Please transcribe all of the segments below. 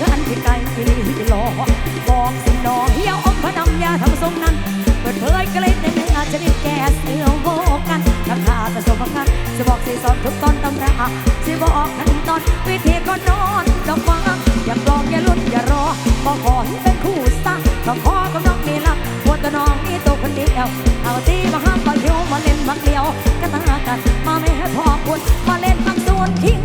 กันที่ไกลที่หลอกอบอกสิหน้อเหี้ยวอมพนำยาทำทรงนั้น เปิดเผยกลิ่นในเนื้อจะได้แก้เสือโวกันถ้ท่าผสมกันจะบอกสิสอนทุกตอนตำราจะบอกขั้นตอนวิธีก็นอนดอกฟ้าอย่าปลอกอย่าลุ้นอย่ารอบอกขอให้เป็นคู่สร้างต้องขอก็ต้องมีลักวัวตัวน้องมีตัวคนเดียวเอาตีมาห้ามมาเที่ยวมาเล่นมาเดียวกันตากันมาไม่ให้พอคุณมาเล่นมาสวนทิ้ง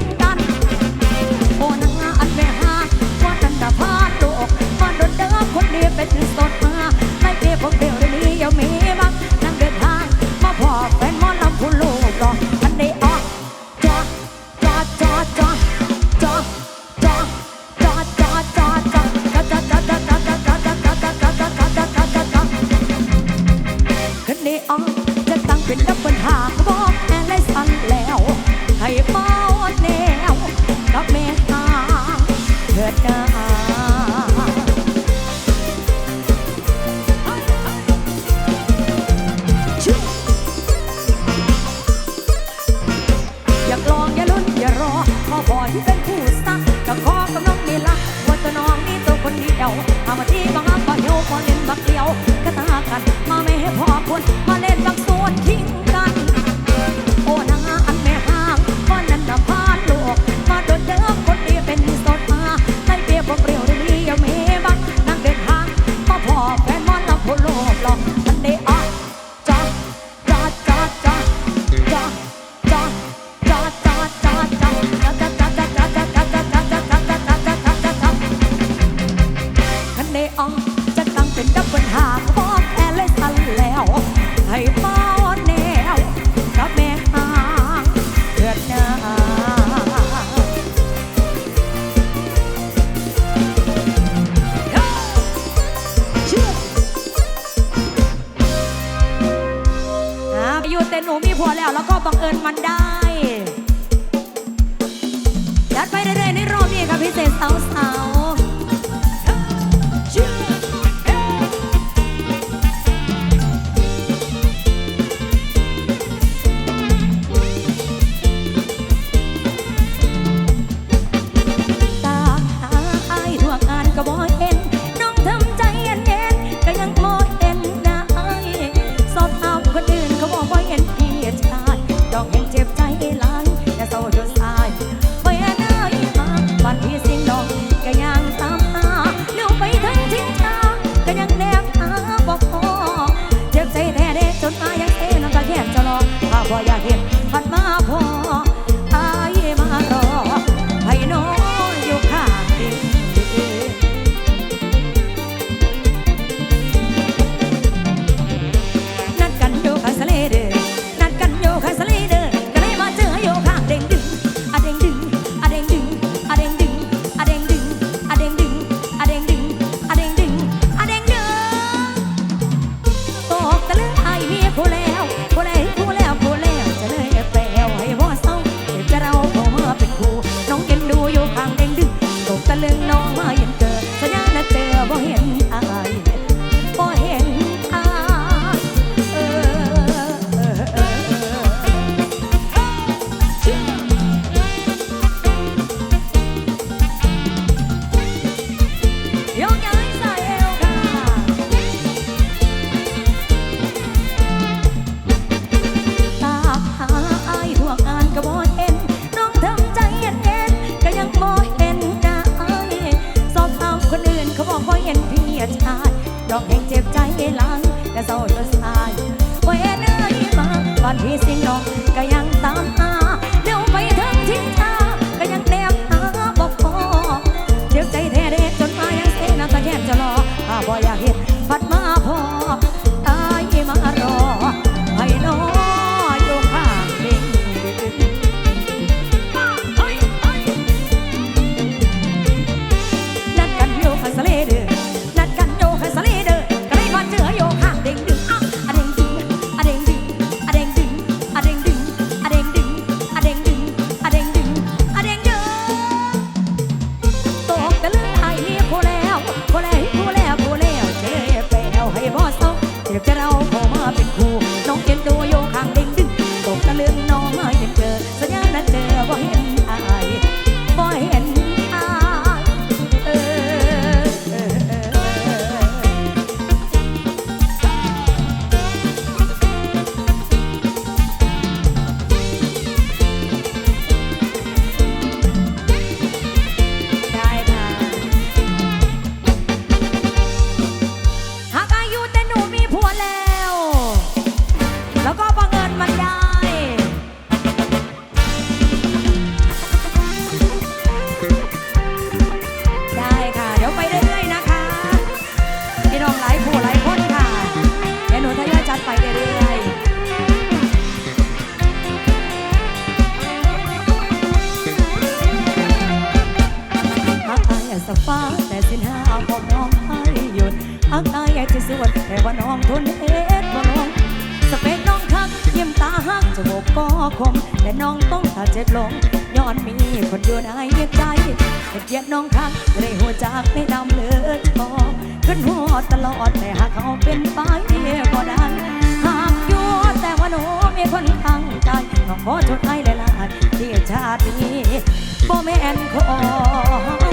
Chỉ วันได้ สวนแต่ว่าน้องทนเอ็ดว่ลน้องสเปคน้องคักเยี่ยมตาหักจะบอกก็คมแต่น้องต้องตาเจ็ดลงย้อนมีคนอยู่ในใจเกียดน้องคักได้หัวจากไม่นำเลือดอขึ้นหัวตลอดแต่หากเขาเป็นไปก็ได้หากอยู่แต่ว่าหนูมีคนข้างใจขอโทษให้หลายๆที่ชาตินี้บ่แม่นขอ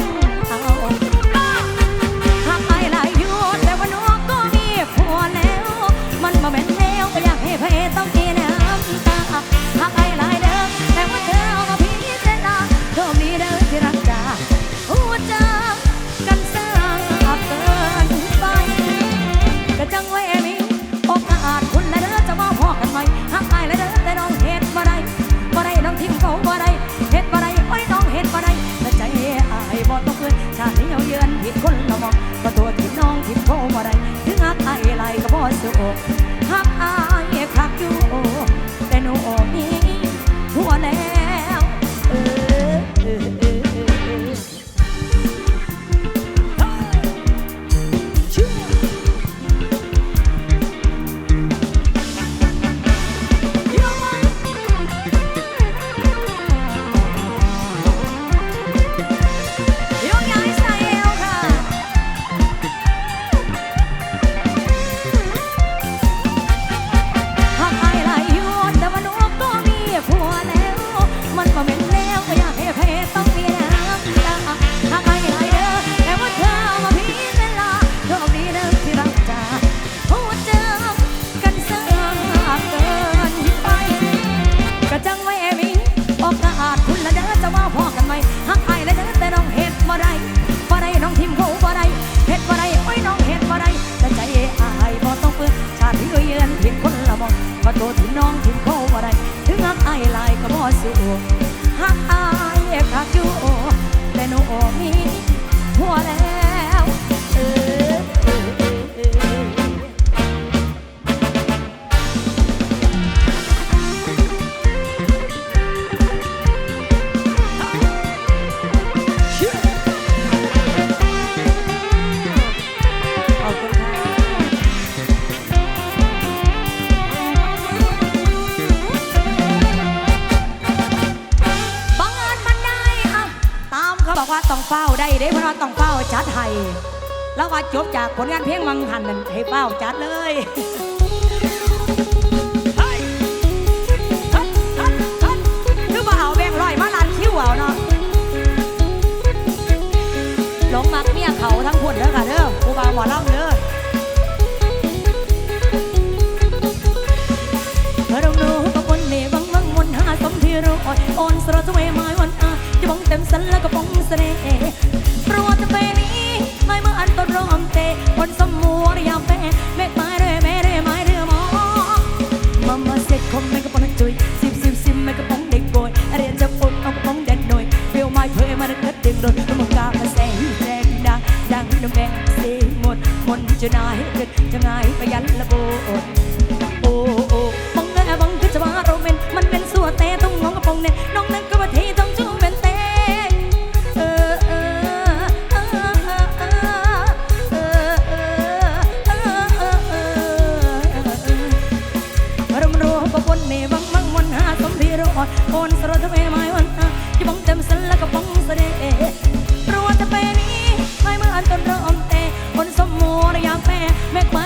ต้องเฝ้าได้ได้เพราะนอดต้องเฝ้าจัดไห้แล้วว่าจบจากผลงานเพลงมังหันนั่นให้เฝ้าจัดเลยคือบ่เอาแบงร้อยมาลานคิ้วเอาเนาะลมักเมียเขาทั้งคนเด้อค่ะเด้อผู้บ่าหมอล่ำเด้อเธอต้องรู้กับคนนี้บังมังมนหาสมที่รอ่อนสระสวยไม้ ระป๋องเต็มสันแล้วก็ะป๋องเสน่ห์ ก็ปนเมบังมังมันหาสมพีรอดโอนสรทเมไม้วันหาจะบังเต็มสันแล้วก็บังเสด็จรัวจะไปนี้ไม่เมื่ออันตนเริ่มเตะคนสมมูระยาแม่แม่มา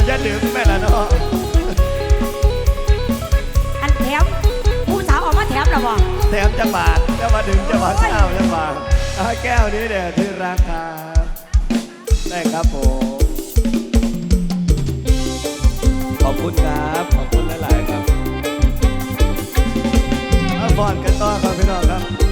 จจะดื่มแม่ละเนาะอันแถมผู้สาวเออกมาแถมหรอบ่แถมจะบาทจะมาดื่มจะบาทเช้าจะบาทเอาแก้วนี้เดี๋ยวที่ราคาได้ครับผมขอบคุณครับขอบคุณหลาย ๆ ครับเอาบอลกันต่อครับพี่น้องครับ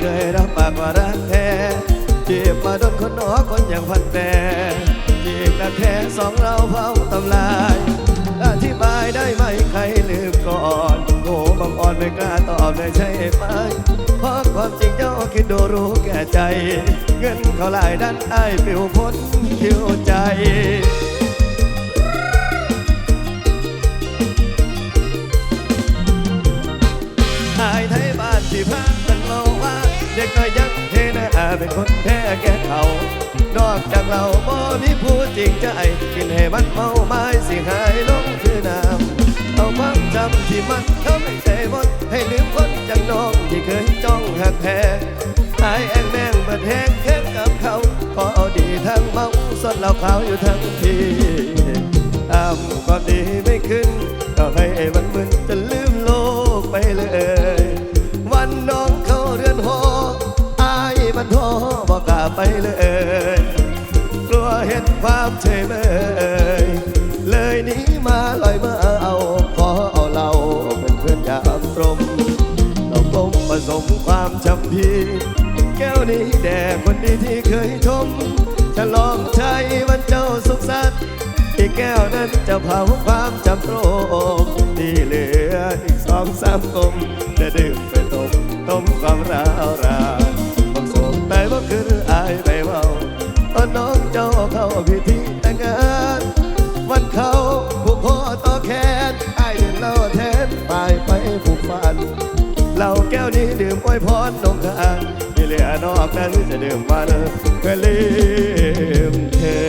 เคยรับปากว่ารักแท้จีบมาโดนคนหนอคนอย่างพันแต่จีบกันแท้สองเราเผาตำลายอธิบายได้ไหมใครลืมก่อนโง่บางอ่อนไม่กล้าตอบเลยใช่ไหมเพราะความจริงเจ้าคิดดูรู้แก่ใจ เงินเขาหลายด้านอ้ายปิวพ้นคิวใจ เป็นคนแพ้แก่เขานอกจากเราบ่มีผู้จริงใจกินให้มันเมาไม้สิหายลงคือน้ำเอาความจำที่มันทำให้ใจหมดให้ลืมคนจังน้องที่เคยจ้องหักแพ้อายแองแมงเบิดแห้งเข้มกับเขาขอเอาดีทั้งเมาสดเหล้าขาวอยู่ทั้งทีตามความดีไม่ขึ้นก็ให้มันมึนจนลืมโลกไปเลย ไปเลยกลัวเห็นความเฉยเมยเลยหนีมาลอยมาเอาขอเอาเราเป็นเพื่อนยามตรมเรากลมผสมความจำพีแก้วนี้แด่คนดีที่เคยชมฉลองชัยวันเจ้าสุขสันต์อีกแก้วนั้นจะเผาความจำโตรมที่เหลืออีกสองสามกลมจะดื่มไปต้มต้มความร้าวรา เหล้าแก้วนี้ดื่มอวยพรนงทานที่เหลือนอกนั้นจะดื่มวันเพื่อลืมเธอ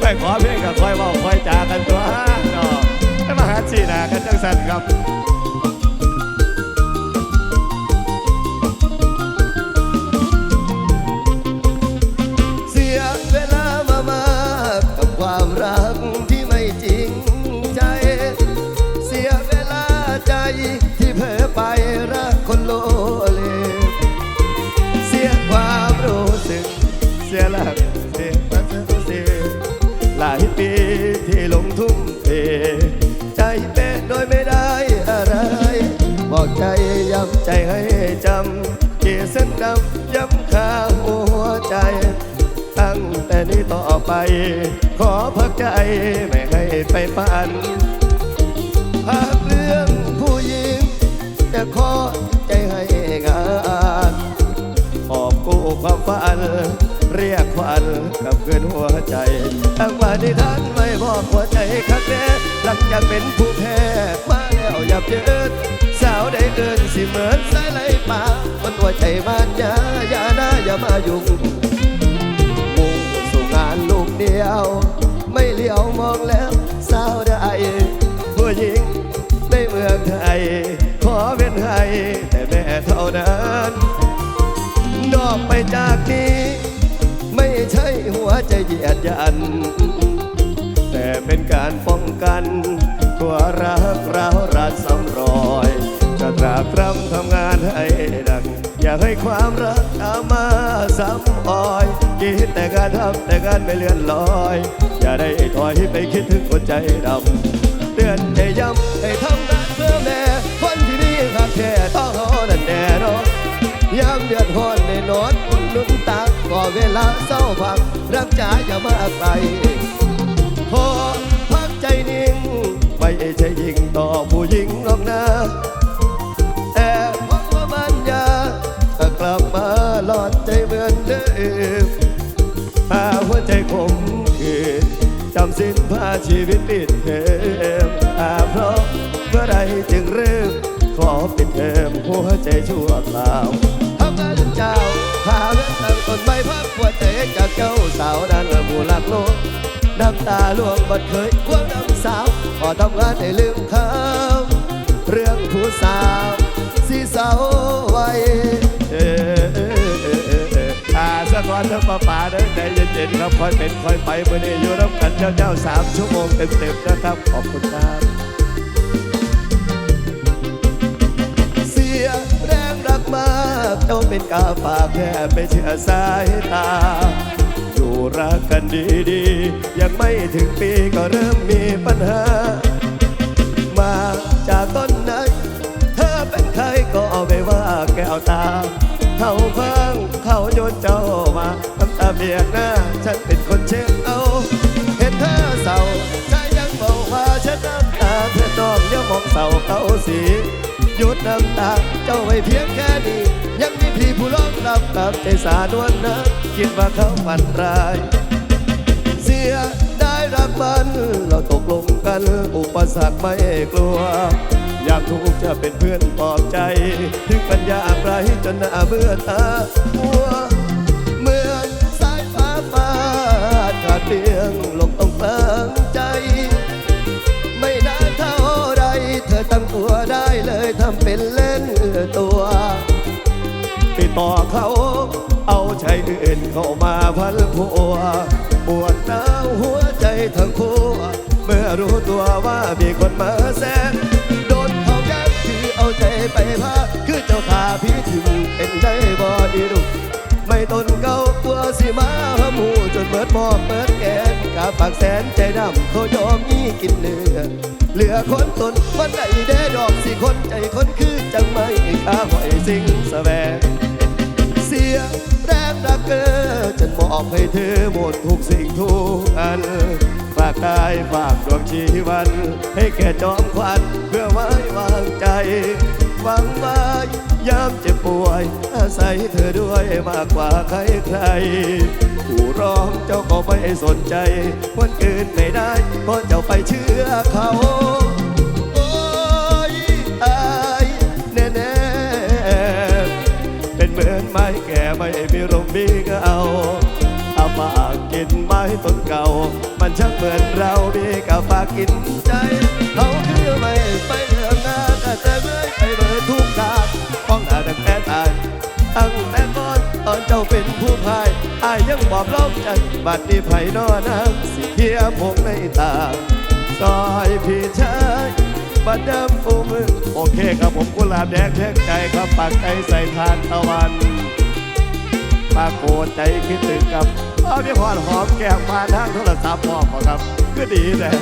ไปขอเพลงกับคอยว่าคอยจากันตัวน้องไปมาหาชีนากันจังสันครับ เสียเสียหลายปีที่ลงทุ่มเทใจเป๊ะโดยไม่ได้อะไร บอกใจย้ำใจให้จำเกส้ดำย้ำขาหัวใจ ตั้งแต่นี้ต่อไป ขอพักใจไม่ให้ไปฝันหากเรื่องผู้หญิงจะขอใจให้งาน ขอบกู้ามฝัน เรียกควันกับเกินหัวใจทั้งวันที่ท่านไม่บอกหัวใจคักแน่หลังจากเป็นผู้แพ้มาแล้วอย่าเยินสาวได้เกินสิเหมือนสายไหลป่ามันหัวใจบ้านยาอย่าหน้าอย่ามายุ่งมุ่งสู่งานลูกเดียว ไม่เลี้ยวมองแล้วสาวใดผู้หญิงในเมืองไทย ขอเป็นให้แต่แม่เท่านั้นนอกไปจากนี้ หัวใจเหยียดยัน แต่เป็นการป้องกันตัวรักเรารัดซ้ำรอย จะตราบตรำทำงานให้ดัง อยากให้ความรักตามาซ้ำอ้อยคิดแต่การทำแต่การไม่เลื่อนลอย อย่าได้ถอยไปคิดถึงคนใจดำเตือนใจย้ำ เวลาเศร้าพักรักจ๋าอย่ามาไกลพอพักใจนิ่ง ไม่ใช่ยิงต่อผู้หญิงหรอกนะแต่พราะว่ามันยากลับมาหลอดใจเหมือนเดิมพาหัวใจคมคืนจำสิ้นพาชีวิตปิดเทอมอาเพราะเมื่อไรจึงเริ่มขอปิดเทอมหัวใจชั่วคราวทำงานเจ้าหา พักหัวใจจากเจ้าสาวนั้นผู้หลักโลกน้ำตาล่วงบัดเคยควงน้ำสาวขอทำงานให้ลืมเขาเรื่องผู้สาวสีสาวไว้เออเออเออเออเอออ่าสะกอนเถอะป้าป่าเด้อใจเย็นๆครับคอยเป็นคอยไปเมื่อนี้อยู่รับกันเจ้าๆสามชั่วโมงเต็มๆนะครับขอบคุณครับ กเจ้าเป็นกาฝากแค่ไปเชื่อสายตา อยู่รักกันดีๆ ยังไม่ถึงปีก็เริ่มมีปัญหา มาจากต้นไหนเธอเป็นใครก็เอาไม่ว่าแก้วตา เขาฟังเขาโยนเจ้ามาทำตาเบียกหน้า ฉันเป็นคนเช็ดเอา เห็นเธอเศร้าใจยังบอกว่าฉันน้ำตาเธอน้องย่ามองเศร้าเขาสี น้ำตา เจ้าไว้เพียงแค่นี้ ยังมีพี่ผู้ร้องรับกับใจสาดวนนะคิดว่าเขาฝันร้าย เสียได้รักมัน เราตกลงกัน อุปสรรคไม่กลัว อยากทุกจะเป็นเพื่อนปลอบใจ ถึงปัญญาไรจนหน้าเบื่อตา เข้ามาพันผัวปวดหนาวหัวใจทั้งคู่เมื่อรู้ตัวว่ามีคนมาแซงโดนเขาแย้งที่เอาใจไปพาคือเจ้าขาพี่ถึงเป็นได้บอดีลูกไม่ตนเก่าตัวสิมาหมูจนเบิดหมอบเบิดแกนกาปากแสนใจดำเขายอมยี่กินเนื้อเหลือคนตนวันไหนเด้ดอกสิคนใจคนคือจังไม่ข้าหอยสิ่งแสวงเสีย แรงรักเกอฉันมอบให้เธอหมดทุกสิ่งทุกอัน ฝากกายฝากดวงชีวัน ให้แก่จอมควันเพื่อไว้วางใจหวังไว้ยามเจ็บป่วย อาศัยเธอด้วยมากกว่าใครใครๆผู้ร้องเจ้าก็ไม่สนใจ คนอื่นไม่ได้เพราะเจ้าไปเชื่อเขา ไม้แก่ไม่มีลมมีเงาเอาปากกินไม้ต้นเก่า มันช่างเหมือนเรามีกับปากกินใจเขาคือไม่ไปเรื่องหน้าแต่เมื่อไปเบิดทุกทางป้องหน้าตั้งแต่ตายตั้งแต่ก่อนตอนเจ้าเป็นผู้พายอายยังบอบล้อมใจบัดนี้ไผ่นอน้ำสิเทียพงในตาซอยพี่ชาย บัดเดิมฟูมือโอเคครับผมกุหลาบแดงแทงใจครับปากใจใส่ทานตะวันปากโกรธใจคิดถึงกับเอาพี่พรหอมแก้มมาทางโทรศัพท์พ่อมบ่ครับก็ดีเลย